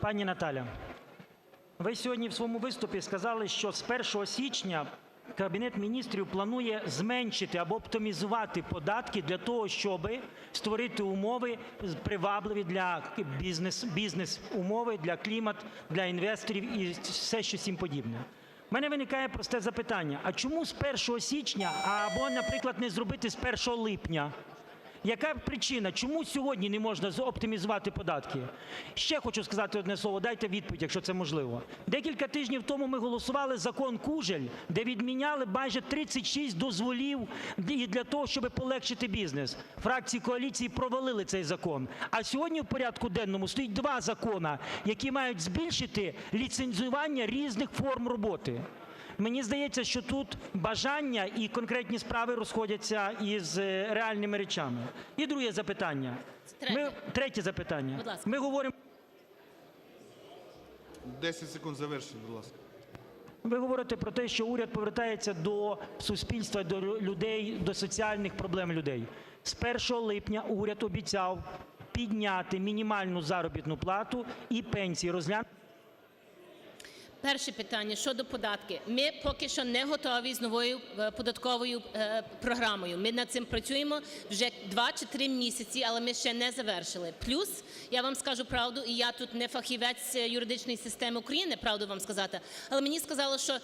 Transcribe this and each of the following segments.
Пані Наталя, ви сьогодні в своєму виступі сказали, що з 1 січня Кабінет Міністрів планує зменшити або оптимізувати податки для того, щоб створити умови привабливі для бізнес, бізнес-умови, для клімат, для інвесторів і все, що цим подібне. У мене виникає просте запитання: а чому з 1 січня, або, наприклад, не зробити з 1 липня? Яка причина? Чому сьогодні не можна оптимізувати податки? Ще хочу сказати одне слово, дайте відповідь, якщо це можливо. Декілька тижнів тому ми голосували закон Кужель, де відміняли майже 36 дозволів для того, щоб полегшити бізнес. Фракції коаліції провалили цей закон. А сьогодні в порядку денному стоїть два закони, які мають збільшити ліцензування різних форм роботи. Мені здається, що тут бажання і конкретні справи розходяться із е, реальними речами. І друге запитання. Третє. Ми, третє запитання. Будь ласка. Ми говоримо. 10 секунд завершити, будь ласка. Ви говорите про те, що уряд повертається до суспільства, до людей, до соціальних проблем людей. З 1 липня уряд обіцяв підняти мінімальну заробітну плату і пенсії розглянути. Перше питання щодо податки. Ми поки що не готові з новою е, податковою е, програмою. Ми над цим працюємо вже два чи три місяці, але ми ще не завершили. Плюс я вам скажу правду, і я тут не фахівець е, юридичної системи України, правду вам сказати. Але мені сказали, що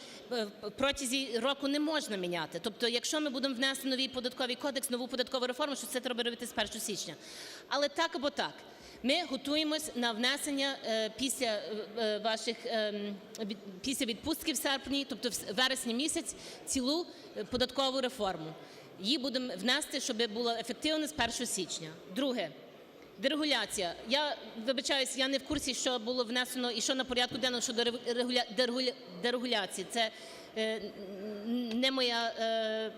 протязі року не можна міняти. Тобто, якщо ми будемо внести новий податковий кодекс, нову податкову реформу, що це треба робити з 1 січня. Але так або так. Ми готуємось на внесення після ваших ем, після відпустки в серпні, тобто в вересні місяць, цілу е, податкову реформу. Її будемо внести, щоб було ефективно з 1 січня. Друге. Дерегуляція. Я вибачаюсь, я не в курсі, що було внесено і що на порядку денному щодо дерегуля- дерегуляції. Це е, не моя. Е,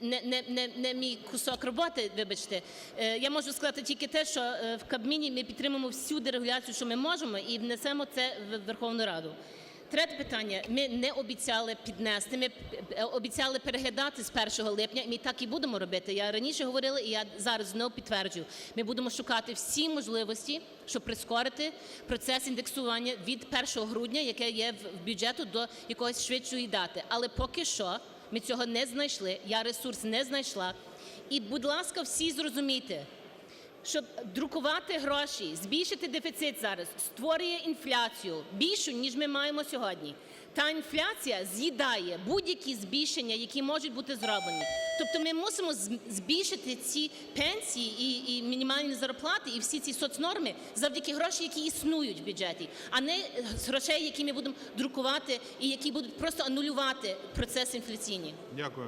не, не, не, мій кусок роботи, вибачте. Е, Я можу сказати тільки те, що е, в Кабміні ми підтримуємо всю дерегуляцію, що ми можемо, і внесемо це в Верховну Раду. Третє питання. Ми не обіцяли піднести, ми е, обіцяли переглядати з 1 липня, і ми так і будемо робити. Я раніше говорила, і я зараз знову підтверджую. Ми будемо шукати всі можливості, щоб прискорити процес індексування від 1 грудня, яке є в бюджету, до якоїсь швидшої дати. Але поки що ми цього не знайшли, я ресурс не знайшла. І, будь ласка, всі зрозумійте, щоб друкувати гроші, збільшити дефіцит зараз, створює інфляцію більшу, ніж ми маємо сьогодні. Та інфляція з'їдає будь-які збільшення, які можуть бути зроблені. Тобто ми мусимо збільшити ці пенсії і, і мінімальні зарплати, і всі ці соцнорми завдяки гроші, які існують в бюджеті, а не з грошей, які ми будемо друкувати і які будуть просто анулювати процес інфляційний. Дякую.